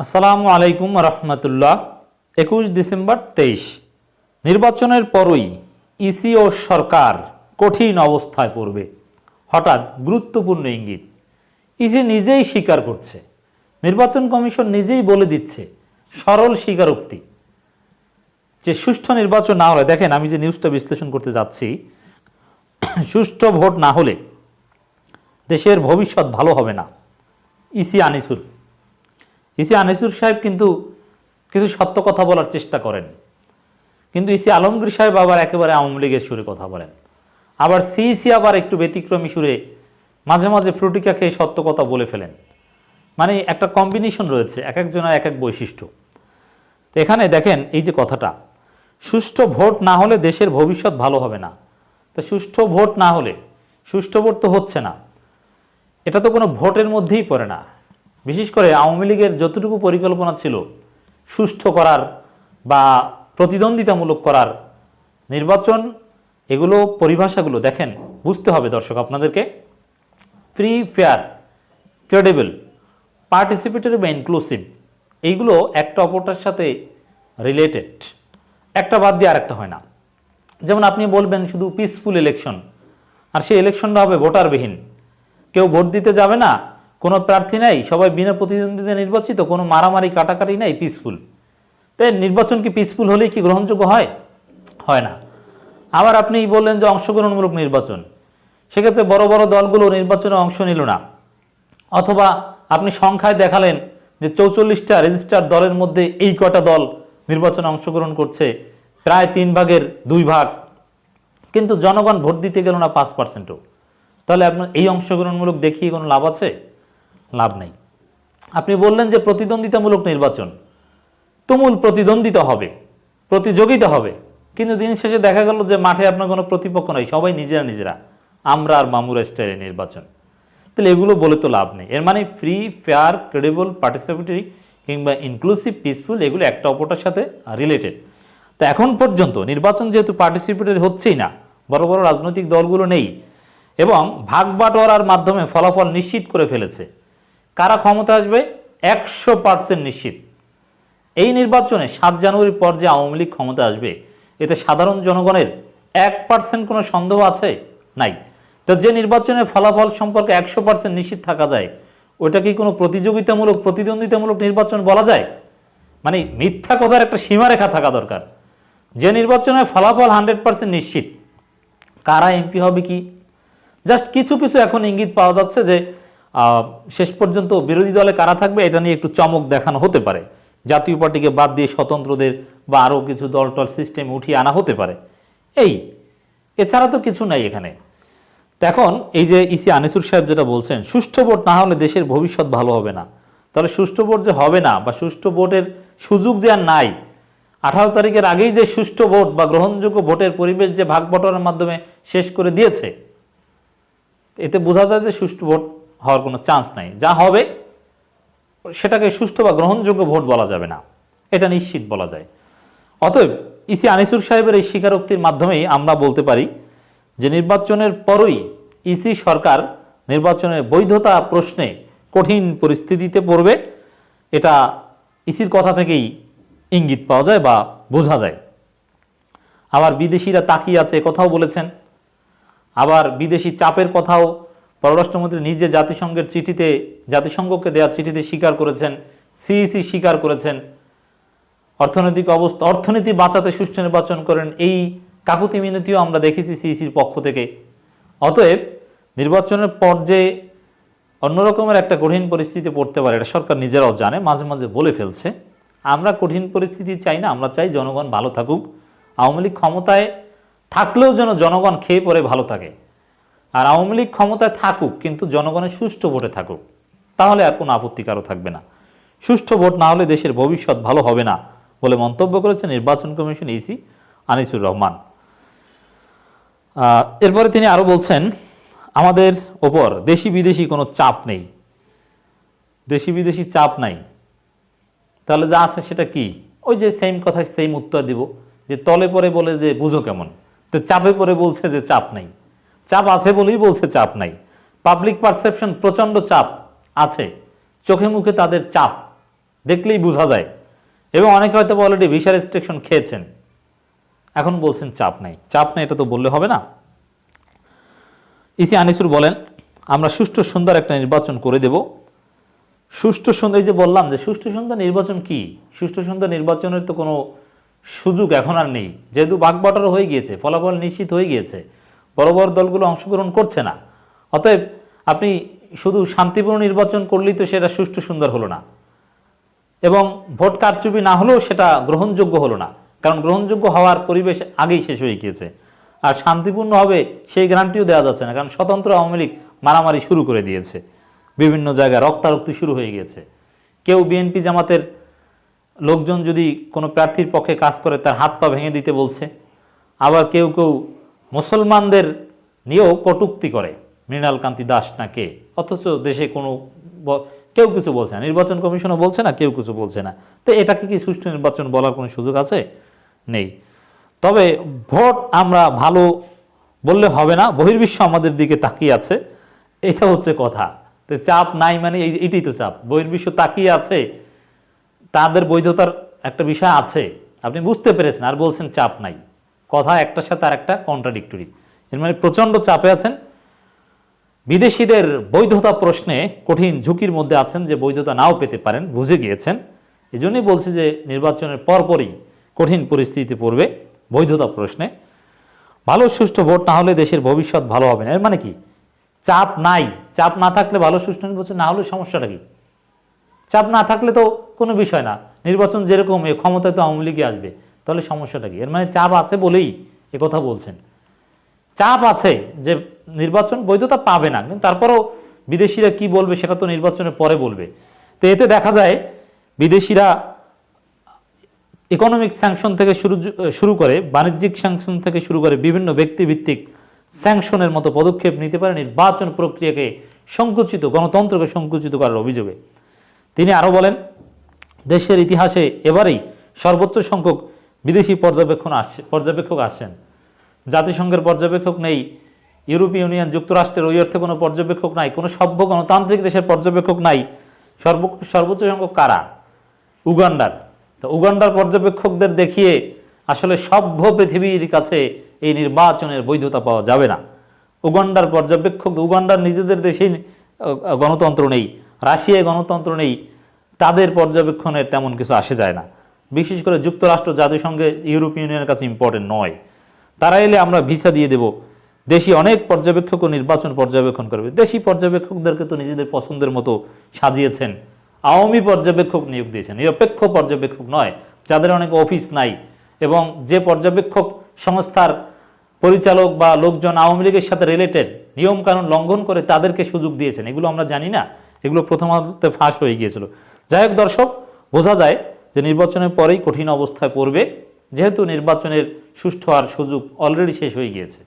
আসসালামু আলাইকুম রহমতুল্লাহ, একুশ ডিসেম্বর তেইশ। নির্বাচনের পরই ইসি ও সরকার কঠিন অবস্থায় পড়বে। হঠাৎ গুরুত্বপূর্ণ ইঙ্গিত, ইসি নিজেই স্বীকার করছে। নির্বাচন কমিশন নিজেই বলে দিচ্ছে, সরল স্বীকারোক্তি। যে সুষ্ঠু নির্বাচন না হলে, দেখেন আমি যে নিউজটা বিশ্লেষণ করতে যাচ্ছি, সুষ্ঠু ভোট না হলে দেশের ভবিষ্যৎ ভালো হবে না। ইসি আনিসুর ইসি আনিসুর সাহেব কিন্তু কিছু সত্য কথা বলার চেষ্টা করেন। কিন্তু ইসি আলমগীর সাহেব আবার একেবারে আওয়ামী লীগের সুরে কথা বলেন। আবার সিইসি আবার একটু ব্যতিক্রমী সুরে মাঝে মাঝে ফ্রুটিকা খেয়ে সত্য কথা বলে ফেলেন। মানে একটা কম্বিনেশন রয়েছে, এক একজনের এক এক বৈশিষ্ট্য। তো এখানে দেখেন এই যে কথাটা, সুষ্ঠু ভোট না হলে দেশের ভবিষ্যৎ ভালো হবে না। তো সুষ্ঠু ভোট না হলে, সুষ্ঠু ভোট তো হচ্ছে না। এটা তো কোনো ভোটের মধ্যেই পড়ে না। বিশেষ করে আওয়ামী লীগের যতটুকু পরিকল্পনা ছিল সুষ্ঠু করার বা প্রতিদ্বন্দ্বিতামূলক করার নির্বাচন, এগুলো, পরিভাষাগুলো দেখেন, বুঝতে হবে দর্শক আপনাদেরকে। ফ্রি ফেয়ার ক্রেডিবল পার্টিসিপেটরি বা ইনক্লুসিভ এইগুলো একটা অপরটার সাথে রিলেটেড একটা বাদ দিয়ে আরেকটা হয় না। যেমন আপনি বলবেন শুধু পিসফুল ইলেকশন আর সেই ইলেকশনটা হবে ভোটারবিহীন। কেউ ভোট দিতে যাবে না কোনো প্রার্থী নেই, সবাই বিনা প্রতিদ্বন্দ্বিতা নির্বাচিত, কোনো মারামারি, কাটাকাটি নেই পিসফুল তাই নির্বাচন কি পিসফুল হলেই কি গ্রহণযোগ্য হয়? হয় না। আবার আপনি বললেন যে অংশগ্রহণমূলক নির্বাচন। সেক্ষেত্রে বড় বড় দলগুলো নির্বাচনে অংশ নিল না। অথবা আপনি সংখ্যায় দেখালেন যে চৌচল্লিশটা রেজিস্টার দলের মধ্যে এই কটা দল নির্বাচনে অংশগ্রহণ করছে, প্রায় তিন ভাগের দুই ভাগ। কিন্তু জনগণ ভোট দিতে গেল না পাঁচ পার্সেন্টও তাহলে আপনার এই অংশগ্রহণমূলক দেখিয়ে কোনো লাভ আছে? লাভ নেই। আপনি বললেন যে প্রতিদ্বন্দ্বিতামূলক নির্বাচন। তুমুল প্রতিদ্বন্দ্বিতা হবে, প্রতিযোগিতা হবে, কিন্তু দিন শেষে দেখা গেল যে মাঠে আপনার কোনো প্রতিপক্ষ নাই, সবাই নিজেরা নিজেরা, আমরা আর মামুরা স্টাইলের নির্বাচন। তাহলে এগুলো বলে তো লাভ নেই। এর মানে ফ্রি ফেয়ার ক্রেডিবল পার্টিসিপেটরি কিংবা ইনক্লুসিভ পিসফুল এগুলো একটা অপরটার সাথে রিলেটেড তো এখন পর্যন্ত নির্বাচন যেহেতু পার্টিসিপেটরি হচ্ছেই না, বড় বড় রাজনৈতিক দলগুলো নেই, এবং ভাগ বাটোয়ারার মাধ্যমে ফলাফল নিশ্চিত করে ফেলেছে কারা ক্ষমতা আসবে? একশো পার্সেন্ট নিশ্চিত। এই নির্বাচনে সাত জানুয়ারির পর যে আওয়ামী লীগ ক্ষমতা আসবে, এতে সাধারণ জনগণের এক পার্সেন্ট কোনো সন্দেহ আছে? নাই। তো যে নির্বাচনের ফলাফল সম্পর্কে একশো পার্সেন্ট নিশ্চিত থাকা যায়, ওটা কি কোনো প্রতিযোগিতামূলক, প্রতিদ্বন্দ্বিতামূলক নির্বাচন বলা যায়? মানে মিথ্যা কথার একটা সীমারেখা থাকা দরকার। যে নির্বাচনের ফলাফল হান্ড্রেড পার্সেন্ট নিশ্চিত, কারা এমপি হবে কি? জাস্ট কিছু কিছু এখন ইঙ্গিত পাওয়া যাচ্ছে যে শেষ পর্যন্ত বিরোধী দলে কারা থাকবে এটা নিয়ে একটু চমক দেখানো হতে পারে। জাতীয় পার্টিকে বাদ দিয়ে স্বতন্ত্রদের বা আরও কিছু দল টল সিস্টেম উঠিয়ে আনা হতে পারে। এই, এছাড়া তো কিছু নাই এখানে। এখন এই যে ইসি আনিসুর সাহেব যেটা বলছেন, সুষ্ঠু ভোট না হলে দেশের ভবিষ্যৎ ভালো হবে না। তাহলে সুষ্ঠু ভোট যে হবে না বা সুষ্ঠু ভোটের সুযোগ যে আর নাই, আঠারো তারিখের আগেই যে সুষ্ঠু ভোট বা গ্রহণযোগ্য ভোটের পরিবেশ যে ভাগ বটনের মাধ্যমে শেষ করে দিয়েছে, এতে বোঝা যায় যে সুষ্ঠু ভোট হওয়ার কোনো চান্স নাই। যা হবে, সেটাকে সুষ্ঠু বা গ্রহণযোগ্য ভোট বলা যাবে না। এটা নিশ্চিত বলা যায়। অতএব ইসি আনিসুর সাহেবের এই স্বীকারোক্তির মাধ্যমেই আমরা বলতে পারি যে নির্বাচনের পরই ইসি সরকার নির্বাচনের বৈধতা প্রশ্নে কঠিন পরিস্থিতিতে পড়বে। এটা ইসির কথা থেকেই ইঙ্গিত পাওয়া যায় বা বোঝা যায়। আবার বিদেশিরা তাকিয়ে আছে, কথাও বলেছেন। আবার বিদেশি চাপের কথাও পররাষ্ট্রমন্ত্রী নিজে জাতিসংঘের চিঠিতে, জাতিসংঘকে দেওয়া চিঠিতে স্বীকার করেছেন, সিইসি স্বীকার করেছেন। অর্থনৈতিক অবস্থা, অর্থনীতি বাঁচাতে সুষ্ঠু নির্বাচন করেন এই কাকুতি মিনতিও আমরা দেখেছি সিইসির পক্ষ থেকে। অতএব নির্বাচনের পর যে অন্যরকমের একটা কঠিন পরিস্থিতি পড়তে পারে, এটা সরকার নিজেরাও জানে, মাঝে মাঝে বলে ফেলছে। আমরা কঠিন পরিস্থিতি চাই না, আমরা চাই জনগণ ভালো থাকুক। আওয়ামী লীগ ক্ষমতায় থাকলেও যেন জনগণ খেয়ে পরে ভালো থাকে। আর আওয়ামী লীগ ক্ষমতায় থাকুক, কিন্তু জনগণের সুষ্ঠু ভোটে থাকুক, তাহলে আর কোনো আপত্তি কারও থাকবে না। সুষ্ঠু ভোট না হলে দেশের ভবিষ্যৎ ভালো হবে না বলে মন্তব্য করেছে নির্বাচন কমিশন ইসি আনিসুর রহমান। এরপরে তিনি আরও বলছেন, আমাদের ওপর দেশি বিদেশি কোনো চাপ নেই। দেশি বিদেশি চাপ নাই। তাহলে যা আছে সেটা কি? ওই যে সেম কথায় সেম উত্তর দিব, যে তলে পরে বলে যে বুঝো কেমন। তো চাপে পরে বলছে যে চাপ নাই। চাপ আছে বলেই বলছে চাপ নাই। পাবলিক পারসেপশন প্রচণ্ড চাপ আছে। চোখে মুখে তাদের চাপ দেখলেই বোঝা যায়। এবং অনেকে হয়তো অলরেডি ভিসা রেস্ট্রিকশন খেয়েছেন। এখন বলছেন চাপ নাই। চাপ নাই এটা তো বললে হবে না। ইসি আনিসুর বলেন, আমরা সুষ্ঠু সুন্দর একটা নির্বাচন করে দেব। সুষ্ঠু সুন্দর এই যে বললাম যে সুষ্ঠু সুন্দর নির্বাচন কি? সুষ্ঠু সুন্দর নির্বাচনের তো কোনো সুযোগ এখন আর নেই। যেহেতু বাগবাটারও হয়ে গিয়েছে, ফলাফল নিশ্চিত হয়ে গিয়েছে। বড় বড় দলগুলো অংশগ্রহণ করছে না। অতএব আপনি শুধু শান্তিপূর্ণ নির্বাচন করলেই তো সেটা সুষ্ঠু সুন্দর হলো না। এবং ভোট কারচুপি না হলেও সেটা গ্রহণযোগ্য হলো না। কারণ গ্রহণযোগ্য হওয়ার পরিবেশ আগেই শেষ হয়ে গিয়েছে। আর শান্তিপূর্ণ হবে সেই গ্রান্টিও দেওয়া যাচ্ছে না। কারণ স্বতন্ত্র আওয়ামী লীগ মারামারি শুরু করে দিয়েছে। বিভিন্ন জায়গায় রক্তারক্তি শুরু হয়ে গিয়েছে। কেউ বিএনপি জামাতের লোকজন যদি কোনো প্রার্থীর পক্ষে কাজ করে তার হাত পা ভেঙে দিতে বলছে, আবার কেউ কেউ মুসলমানদের নিয়েও কটুক্তি করে মৃণাল কান্তি দাস না কে? অথচ দেশে কোনো কেউ কিছু বলছে না। নির্বাচন কমিশনও বলছে না, কেউ কিছু বলছে না। তো এটাকে কি সুষ্ঠু নির্বাচন বলার কোনো সুযোগ আছে? নেই। তবে ভোট আমরা ভালো বললে হবে না, বহির্বিশ্ব আমাদের দিকে তাকিয়ে আছে। এটা হচ্ছে কথা। তো চাপ নাই মানে এই- এটাই তো চাপ। বহির্বিশ্ব তাকিয়ে আছে, তাদের বৈধতার একটা বিষয় আছে। আপনি বুঝতে পেরেছেন, আর বলছেন চাপ নাই। কথা একটার সাথে আর একটা কন্ট্রাডিক্টরি এর মানে প্রচণ্ড চাপে আছেন। বিদেশিদের বৈধতা প্রশ্নে কঠিন ঝুঁকির মধ্যে আছেন যে বৈধতা নাও পেতে পারেন, বুঝে গিয়েছেন। এই জন্যই বলছি যে নির্বাচনের পরপরই কঠিন পরিস্থিতি পড়বে বৈধতা প্রশ্নে। ভালো সুষ্ঠু ভোট না হলে দেশের ভবিষ্যৎ ভালো হবে না। এর মানে কি? চাপ নাই। চাপ না থাকলে ভালো সুষ্ঠু নির্বাচন না হলে সমস্যাটা কি? চাপ না থাকলে তো কোনো বিষয় না। নির্বাচন যেরকম ক্ষমতায় তো আওয়ামী লীগই আসবে। তাহলে সমস্যাটা কি? এর মানে চাপ আছে বলেই কথা বলছেন। চাপ আছে যে নির্বাচন বৈধতা পাবে না, কিন্তু তারপরেও বিদেশিরা কি বলবে সেটা তো নির্বাচনের পরে বলবে। তো এতে দেখা যায় বিদেশিরা ইকোনমিক স্যাংশন থেকে শুরু শুরু করে, বাণিজ্যিক স্যাংশন থেকে শুরু করে বিভিন্ন ব্যক্তিভিত্তিক স্যাংশনের মতো পদক্ষেপ নিতে পারে নির্বাচন প্রক্রিয়াকে সংকুচিত, গণতন্ত্রকে সংকুচিত করার অভিযোগে। তিনি আরও বলেন, দেশের ইতিহাসে এবারেই সর্বোচ্চ সংখ্যক বিদেশি পর্যবেক্ষণ আসছে পর্যবেক্ষক আসছেন জাতিসংঘের পর্যবেক্ষক নেই, ইউরোপীয় ইউনিয়ন যুক্তরাষ্ট্রের ওই অর্থে কোনো পর্যবেক্ষক নাই, কোনো সভ্য গণতান্ত্রিক দেশের পর্যবেক্ষক নাই, সর্ব সর্বোচ্চ সংখ্যক কারা? উগান্ডার। তো উগান্ডার পর্যবেক্ষকদের দেখিয়ে আসলে সভ্য পৃথিবীর কাছে এই নির্বাচনের বৈধতা পাওয়া যাবে না। উগান্ডার পর্যবেক্ষক উগান্ডার নিজেদের দেশেই গণতন্ত্র নেই, রাশিয়ায় গণতন্ত্র নেই, তাদের পর্যবেক্ষণের তেমন কিছু আসে যায় না। বিশেষ করে যুক্তরাষ্ট্র জাতিসংঘে ইউরোপীয় ইউনিয়নের কাছে ইম্পর্টেন্ট নয়। তারা এলে আমরা ভিসা দিয়ে দেব। দেশি অনেক পর্যবেক্ষক ও নির্বাচন পর্যবেক্ষণ করবে। দেশি পর্যবেক্ষকদেরকে তো নিজেদের পছন্দের মতো সাজিয়েছেন। আওয়ামী পর্যবেক্ষক নিয়োগ দিয়েছেন। নিরপেক্ষ পর্যবেক্ষক নয়, যাদের অনেক অফিস নাই। এবং যে পর্যবেক্ষক সংস্থার পরিচালক বা লোকজন আওয়ামী লীগের সাথে রিলেটেড নিয়মকানুন লঙ্ঘন করে তাদেরকে সুযোগ দিয়েছেন, এগুলো আমরা জানি না। এগুলো প্রথমার্ধে ফাঁস হয়ে গিয়েছিল। যাই হোক দর্শক, বোঝা যায় যে নির্বাচনের পরেই কঠিন অবস্থায় পড়বে, যেহেতু নির্বাচনের সুষ্ঠু আর সুযোগ অলরেডি শেষ হয়ে গিয়েছে।